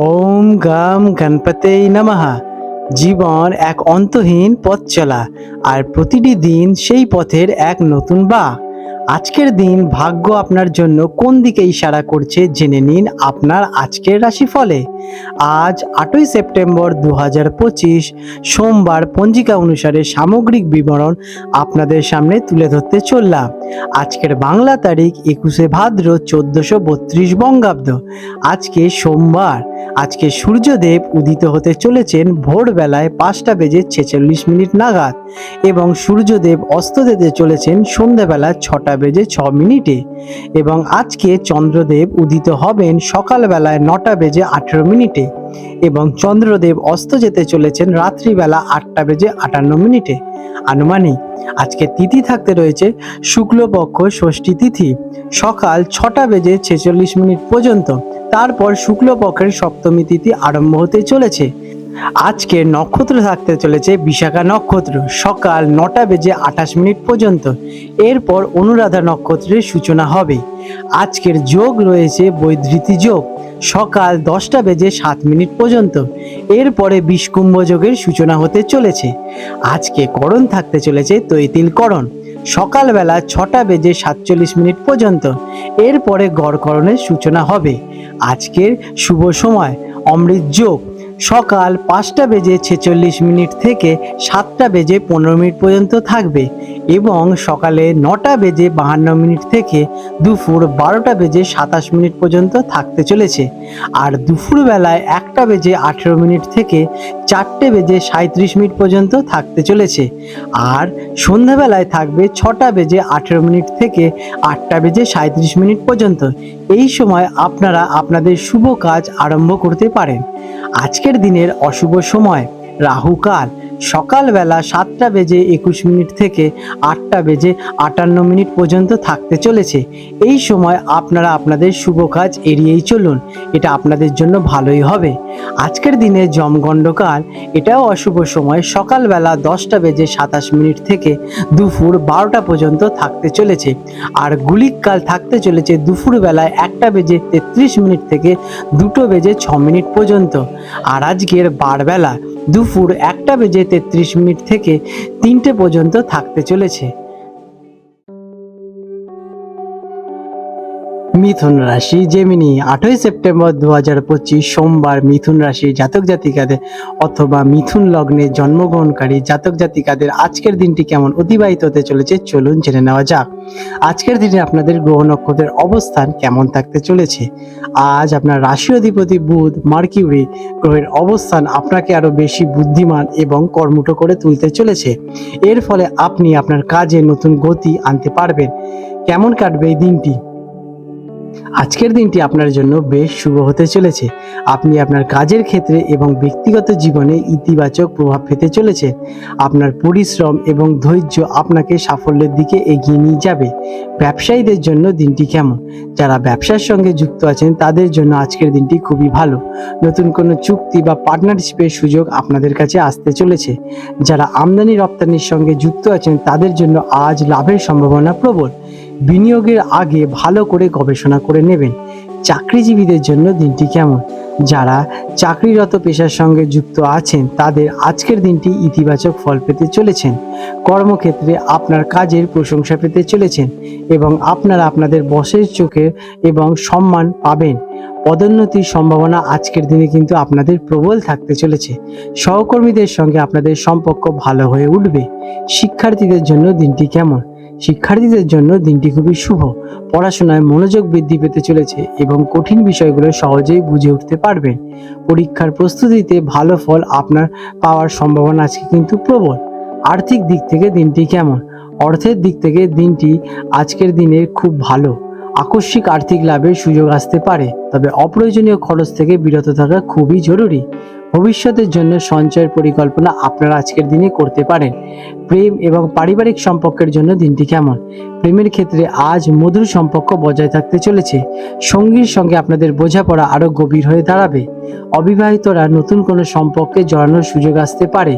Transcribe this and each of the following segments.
ওম গাম গণপতে নমঃ। জীবন এক অন্তহীন পথ চলা, আর প্রতিটি দিন সেই পথের এক নতুন বা। আজকের দিন ভাগ্য আপনার জন্য কোন দিকে ইশারা করছে জেনে নিন আপনার আজকের রাশিফলে। আজ আটই সেপ্টেম্বর দু পঁচিশ, সোমবার পঞ্জিকা অনুসারে সামগ্রিক বিবরণ আপনাদের সামনে তুলে ধরতে চললাম। আজকের বাংলা তারিখ একুশে ভাদ্র চোদ্দশো বত্রিশ বঙ্গাব্দ। আজকে সোমবার। আজকে সূর্যদেব উদিত হতে চলেছেন ভোরবেলায় পাঁচটা বেজে ছেচল্লিশ মিনিট নাগাদ এবং সূর্যদেব অস্ত যেতে চলেছেন সন্ধ্যাবেলা ছটা বেজে ছ মিনিটে এবং আজকে চন্দ্রদেব উদিত হবেন সকালবেলায় নটা বেজে আঠেরো মিনিটে এবং চন্দ্রদেব অস্ত যেতে চলেছেন রাত্রিবেলা আটটা বেজে আটান্ন মিনিটে। আনুমানিক আজকে তিথি থাকতে রয়েছে শুক্লপক্ষ ষষ্ঠী তিথি। সকাল ছটা বেজে ছেচল্লিশ মিনিট পর্যন্ত তারপর শুক্লপক্ষের সপ্তমী তিথি আরম্ভ হতে চলেছে। আজকে নক্ষত্র থাকতে চলেছে বিশাখা নক্ষত্র। সকাল নটা বেজে আঠাশ মিনিট পর্যন্ত। এরপর অনুরাধা নক্ষত্রের সূচনা হবে। আজকের যোগ রয়েছে বৈধৃতি যোগ। সকাল দশটা বেজে সাত মিনিট পর্যন্ত। এরপরে বিষকুম্ভ যোগের সূচনা হতে চলেছে। আজকে করণ থাকতে চলেছে তৈতিল করণ। সকালবেলা ছটা বেজে সাতচল্লিশ মিনিট পর্যন্ত। এরপরে গড়করণের সূচনা হবে। আজকের শুভ সময়, অমৃত যোগ। সকাল পাঁচটা বেজে ছেচল্লিশ মিনিট থেকে সাতটা বেজে পনেরো মিনিট পর্যন্ত থাকবে এবং সকালে নটা বেজে বাহান্ন মিনিট থেকে দুপুর বারোটা বেজে সাতাশ মিনিট পর্যন্ত থাকতে চলেছে। আর দুপুরবেলায় একটা বেজে আঠেরো মিনিট থেকে চারটে বেজে সাঁত্রিশ মিনিট পর্যন্ত থাকতে চলেছে। আর সন্ধ্যাবেলায় থাকবে ছটা বেজে আঠেরো মিনিট থেকে আটটা বেজে সাঁত্রিশ মিনিট পর্যন্ত। এই সময় আপনারা আপনাদের শুভ কাজ আরম্ভ করতে পারেন। আজকের দিনের অশুভ সময় রাহুকাল সকালবেলা সাতটা বেজে একুশ মিনিট থেকে আটটা বেজে আটান্ন মিনিট পর্যন্ত থাকতে চলেছে। এই সময় আপনারা আপনাদের শুভ কাজ এড়িয়েই চলুন, এটা আপনাদের জন্য ভালোই হবে। আজকের দিনে জমগণ্ডকাল এটাও অশুভ সময়, সকালবেলা দশটা বেজে সাতাশ মিনিট থেকে দুপুর বারোটা পর্যন্ত থাকতে চলেছে। আর গুলিককাল থাকতে চলেছে দুপুরবেলায় একটা বেজে তেত্রিশ মিনিট থেকে দুটো বেজে ছ মিনিট পর্যন্ত। আর আজকের বারবেলা, দুপুর একটা বেজে তেত্রিশ মিনিট থেকে তিনটে পর্যন্ত থাকতে চলেছে। মিথুন রাশি জেমিনি আটই সেপ্টেম্বর দু হাজার পঁচিশ সোমবার মিথুন রাশি জাতক জাতিকাদের অথবা মিথুন লগ্নে জন্মগ্রহণকারী জাতক জাতিকাদের আজকের দিনটি কেমন অতিবাহিত হতে চলেছে চলুন জেনে নেওয়া যাক। আজকের দিনে আপনাদের গ্রহ নক্ষত্রের অবস্থান কেমন থাকতে চলেছে? আজ আপনার রাশি অধিপতি বুধ মার্কিউরি গ্রহের অবস্থান আপনাকে আরও বেশি বুদ্ধিমান এবং কর্মঠ করে তুলতে চলেছে। এর ফলে আপনি আপনার কাজে নতুন গতি আনতে পারবেন। কেমন কাটবে এই দিনটি? আজকের দিনটি আপনার জন্য বেশ শুভ হতে চলেছে। আপনি আপনার কাজের ক্ষেত্রে এবং ব্যক্তিগত জীবনে ইতিবাচক প্রভাব পেতে চলেছে। আপনার পরিশ্রম এবং ধৈর্য আপনাকে সাফল্যের দিকে এগিয়ে নিয়ে যাবে। ব্যবসায়ীদের জন্য দিনটি কেমন? যারা ব্যবসার সঙ্গে যুক্ত আছেন, তাদের জন্য আজকের দিনটি খুবই ভালো। নতুন কোনো চুক্তি বা পার্টনারশিপের সুযোগ আপনাদের কাছে আসতে চলেছে। যারা আমদানি রপ্তানির সঙ্গে যুক্ত আছেন, তাদের জন্য আজ লাভের সম্ভাবনা প্রবল। বিনিয়োগের আগে ভালো করে গবেষণা করে নেবেন। চাকরিজীবীদের জন্য দিনটি কেমন? যারা চাকরিরত পেশার সঙ্গে যুক্ত আছেন, তাদের আজকের দিনটি ইতিবাচক ফল পেতে চলেছেন। কর্মক্ষেত্রে আপনার কাজের প্রশংসা পেতে চলেছেন এবং আপনারা আপনাদের বসের চোখে এবং সম্মান পাবেন। পদোন্নতির সম্ভাবনা আজকের দিনে কিন্তু আপনাদের প্রবল থাকতে চলেছে। সহকর্মীদের সঙ্গে আপনাদের সম্পর্ক ভালো হয়ে উঠবে। শিক্ষার্থীদের জন্য দিনটি কেমন? শিক্ষার্থীদের জন্য দিনটি খুবই শুভ। পড়াশোনায় মনোযোগ বৃদ্ধি পেতে চলেছে এবং কঠিন বিষয়গুলো সহজেই বুঝে উঠতে পারবেন। পরীক্ষার প্রস্তুতিতে ভালো ফল আপনার পাওয়ার সম্ভাবনা আজকে কিন্তু প্রবল। আর্থিক দিক থেকে দিনটি কেমন? অর্থের দিক থেকে দিনটি আজকের দিনে খুব ভালো। আকস্মিক আর্থিক লাভের সুযোগ আসতে পারে, তবে অপ্রয়োজনীয় খরচ থেকে বিরত থাকা খুবই জরুরি। ভবিষ্যতের জন্য সঞ্চয়ের পরিকল্পনা আপনারা আজকের দিনে করতে পারেন। প্রেম এবং পারিবারিক সম্পর্কের জন্য দিনটি কেমন? প্রেমের ক্ষেত্রে আজ মধুর সম্পর্ক বজায় থাকতে চলেছে। সঙ্গীর সঙ্গে আপনাদের বোঝাপড়া আরও গভীর হয়ে দাঁড়াবে। অবিবাহিতরা নতুন কোনো সম্পর্কে জড়ানোর সুযোগ আসতে পারে।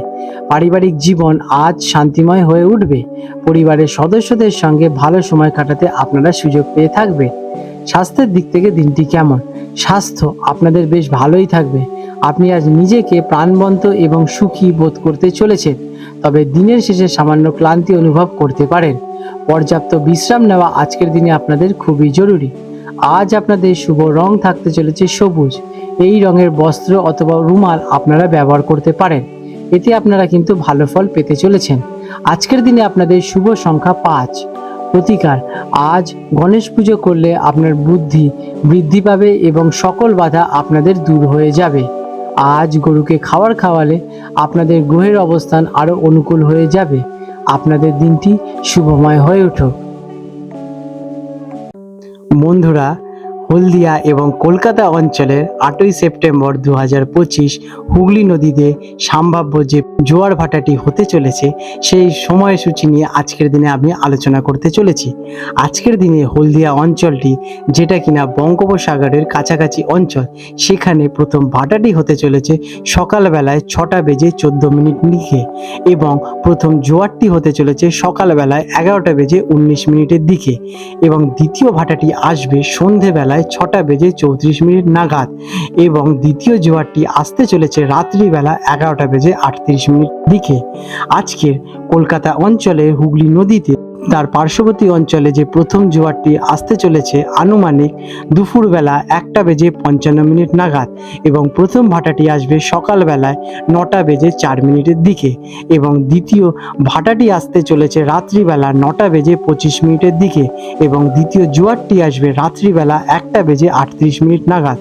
পারিবারিক জীবন আজ শান্তিময় হয়ে উঠবে। পরিবারের সদস্যদের সঙ্গে ভালো সময় কাটাতে আপনারা সুযোগ পেয়ে থাকবেন। স্বাস্থ্যের দিক থেকে দিনটি কেমন? স্বাস্থ্য আপনাদের বেশ ভালোই থাকবে। আপনি আজ নিজেকে প্রাণবন্ত এবং সুখী বোধ করতে চলেছেন। তবে দিনের শেষে সামান্য ক্লান্তি অনুভব করতে পারেন। পর্যাপ্ত বিশ্রাম নেওয়া আজকের দিনে আপনাদের খুবই জরুরি। আজ আপনাদের শুভ রং থাকতে চলেছে সবুজ। এই রঙের বস্ত্র অথবা রুমাল আপনারা ব্যবহার করতে পারেন। এতে আপনারা কিন্তু ভালো ফল পেতে চলেছেন। আজকের দিনে আপনাদের শুভ সংখ্যা পাঁচ। প্রতিকার, আজ গণেশ পুজো করলে আপনার বুদ্ধি বৃদ্ধি পাবে এবং সকল বাধা আপনাদের দূর হয়ে যাবে। আজ গরুকে খাবার খাওয়ালে আপনাদের গ্রহের অবস্থান আরও অনুকূল হয়ে যাবে। আপনাদের দিনটি শুভময় হয়ে উঠুক বন্ধুরা হলদিয়া এবং কলকাতা অঞ্চলের আটই সেপ্টেম্বর দু হাজার পঁচিশ হুগলি নদীতে সম্ভাব্য যে জোয়ার ভাটাটি হতে চলেছে, সেই সময়সূচি নিয়ে আজকের দিনে আমি আলোচনা করতে চলেছি। আজকের দিনে হলদিয়া অঞ্চলটি যেটা কিনা বঙ্গোপসাগরের কাছাকাছি অঞ্চল, সেখানে প্রথম ভাটাটি হতে চলেছে সকালবেলায় ছটা বেজে চোদ্দ মিনিট লিখে এবং প্রথম জোয়ারটি হতে চলেছে সকালবেলায় এগারোটা বেজে উনিশ মিনিটের দিকে এবং দ্বিতীয় ভাটাটি আসবে সন্ধেবেলায় ছটা বেজে চৌত্রিশ মিনিট নাগাদ এবং দ্বিতীয় জোয়ারটি আসতে চলেছে রাত্রিবেলা এগারোটা বেজে আটত্রিশ মিনিট দিকে। আজকের কলকাতা অঞ্চলে হুগলি নদীতে তার পার্শ্ববর্তী অঞ্চলে যে প্রথম জোয়ারটি আসতে চলেছে, আনুমানিক দুপুরবেলা একটা বেজে পঞ্চান্ন মিনিট নাগাদ এবং প্রথম ভাটাটি আসবে সকালবেলায় নটা বেজে চার মিনিটের দিকে এবং দ্বিতীয় ভাটাটি আসতে চলেছে রাত্রিবেলা নটা বেজে পঁচিশ মিনিটের দিকে এবং দ্বিতীয় জোয়ারটি আসবে রাত্রিবেলা একটা বেজে আটত্রিশ মিনিট নাগাদ।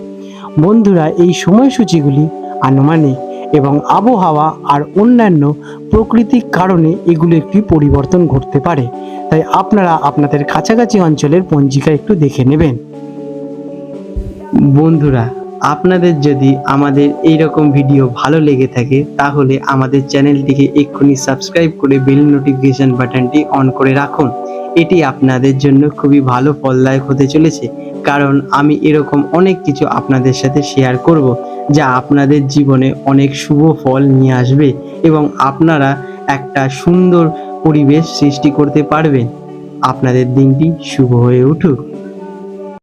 বন্ধুরা, এই সময়সূচিগুলি আনুমানিক এবং আবহাওয়া আর অন্যান্য প্রকৃতিক কারণে এগুলো একটি পরিবর্তন ঘটতে পারে। তাই আপনারা আপনাদের কাছাকাছি অঞ্চলের পঞ্জিকা একটু দেখে নেবেন। বন্ধুরা, আপনাদের যদি আমাদের এই রকম ভিডিও ভালো লেগে থাকে, তাহলে আমাদের চ্যানেলটিকে এক্ষুনি সাবস্ক্রাইব করে বেল নোটিফিকেশন বাটনটি অন করে রাখুন। এটি আপনাদের জন্য খুবই ভালো, ফলদায়ক হতে চলেছে। কারণ আমি এরকম অনেক কিছু আপনাদের সাথে শেয়ার করব। যা আপনাদের জীবনে অনেক শুভ ফল নিয়ে আসবে এবং আপনারা একটা সুন্দর পরিবেশ সৃষ্টি করতে পারবেন। আপনাদের দিনটি শুভ হয়ে উঠুক।